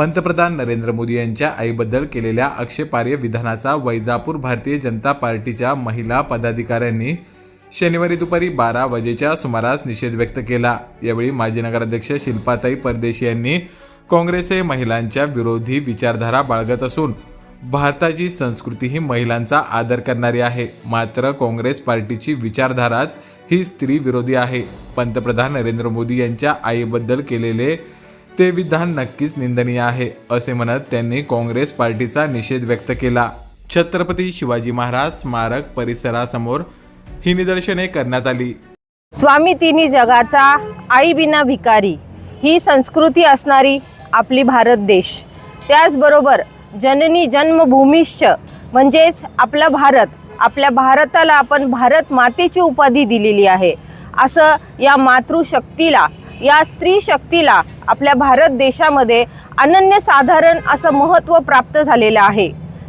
पंतप्रधान नरेंद्र मोदी यांच्या आईबद्दल केलेल्या आक्षेपार्ह विधानाचा वैजापूर भारतीय जनता पार्टीच्या महिला पदाधिकाऱ्यांनी शनिवारी दुपारी बारा वाजेच्या सुमारास निषेध व्यक्त केला. यावेळी माजी नगराध्यक्ष शिल्पाताई परदेशी यांनी काँग्रेस हे महिलांच्या विरोधी विचारधारा बाळगत असून भारताची संस्कृती ही महिलांचा आदर करणारी आहे. मात्र काँग्रेस पार्टीची विचारधाराच ही स्त्री विरोधी आहे. पंतप्रधान नरेंद्र मोदी यांच्या आईबद्दल केलेले ते विधान नक्कीच निंदनीय आहे असे म्हणत त्यांनी काँग्रेस पार्टीचा निषेध व्यक्त केला. छत्रपती शिवाजी महाराज स्मारक परिसरासमोर ही निदर्शने करण्यात आली. स्वामी तिन्ही जगाचा आई बिना भिकारी ही संस्कृती असणारी आपली भारत देश. त्याचबरोबर जननी जन्मभूमीश्च म्हणजेच आपला भारत आपल्या भारताला आपण भारत मातेची उपाधी दिलेली आहे असं या मातृशक्तीला या स्त्री शक्तीला आपल्या भारत देशामध्ये अनन्यसाधारण असं महत्त्व प्राप्त झालेलं आहे.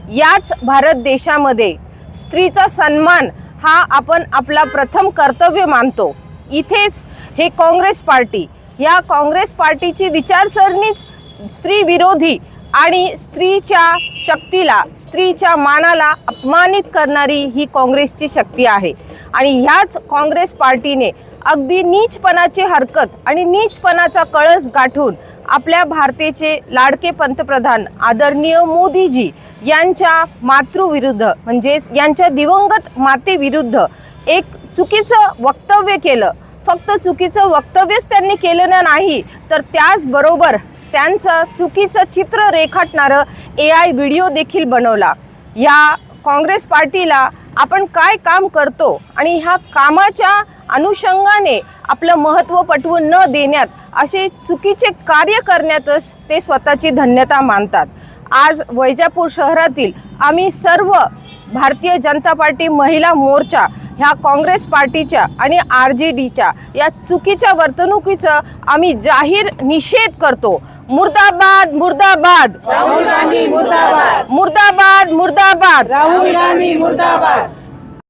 याच भारत देशामध्ये स्त्रीचा सन्मान हा आपण आपला प्रथम कर्तव्य मानतो. इथेच हे काँग्रेस पार्टी या काँग्रेस पार्टीची विचारसरणीच स्त्रीविरोधी आणि स्त्रीच्या शक्तीला स्त्रीच्या मानाला अपमानित करणारी ही काँग्रेसची शक्ती आहे. आणि ह्याच काँग्रेस पार्टीने अगदी नीचपणाची हरकत आणि नीचपणाचा कळस गाठून आपल्या भारताचे लाडके पंतप्रधान आदरणीय मोदीजी यांच्या मातृविरुद्ध म्हणजेच यांच्या दिवंगत मातेविरुद्ध एक चुकीचं वक्तव्य केलं. फक्त चुकीचं वक्तव्यच त्यांनी केलं ना नाही तर त्याचबरोबर त्यांचं चुकीचं चित्र रेखाटणारं ए आय व्हिडिओ देखील बनवला. या काँग्रेस पार्टीला आपण काय काम करतो आणि ह्या कामाच्या अनुषंगाने आपलं महत्त्व पटवून न देण्यात असे चुकीचे कार्य करण्यातच ते स्वतःची धन्यता मानतात. आज वैजापूर शहरातील आम्ही सर्व भारतीय जनता पार्टी महिला मोर्चा ह्या काँग्रेस पार्टीच्या आणि आर जे डीच्या या चुकीच्या वर्तणुकीचं आम्ही जाहीर निषेध करतो. मुर्दाबाद मुर्दाबाद. राहुल गांधी मुर्दाबाद. मुर्दाबाद. मुर्दाबाद. राहुल गांधी मुर्दाबाद.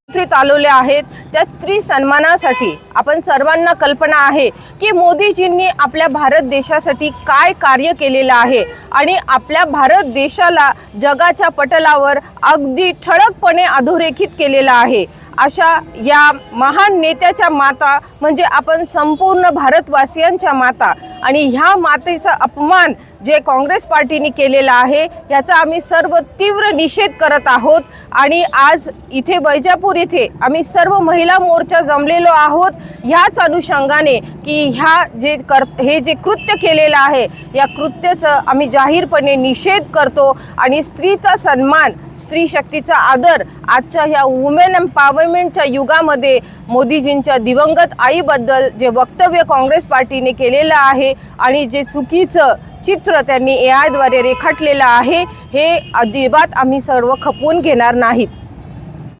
एकत्रित आलेले आहेत. त्या स्त्री सन्मानासाठी आपण सर्वांना कल्पना आहे की मोदीजींनी आपल्या भारत देशासाठी काय कार्य केलेलं आहे आणि आपल्या भारत देशाला जगाच्या पटलावर अगदी ठळकपणे अधोरेखित केलेलं आहे. अशा या महान नेत्याच्या माता म्हणजे आपण संपूर्ण भारतवासियांच्या माता आणि ह्या मातेचा अपमान जे काँग्रेस पार्टीने केलेलं आहे याचा आम्ही सर्व तीव्र निषेध करत आहोत. आणि आज इथे बैजापूर इथे आम्ही सर्व महिला मोर्चा जमलेलो आहोत. ह्याच अनुषंगाने की ह्या जे कर हे जे कृत्य केलेलं आहे या कृत्याचं आम्ही जाहीरपणे निषेध करतो. आणि स्त्रीचा सन्मान स्त्री शक्तीचा आदर आजच्या ह्या वुमेन एम्पॉवरमेंटच्या युगामध्ये मोदीजींच्या दिवंगत आईबद्दल जे वक्तव्य काँग्रेस पार्टीने केलेलं आहे आणि जे चुकीचं चित्र त्यांनी ए आयद्वारे रेखाटलेलं आहे. हे अजिबात आम्ही सर्व खपवून घेणार नाहीत.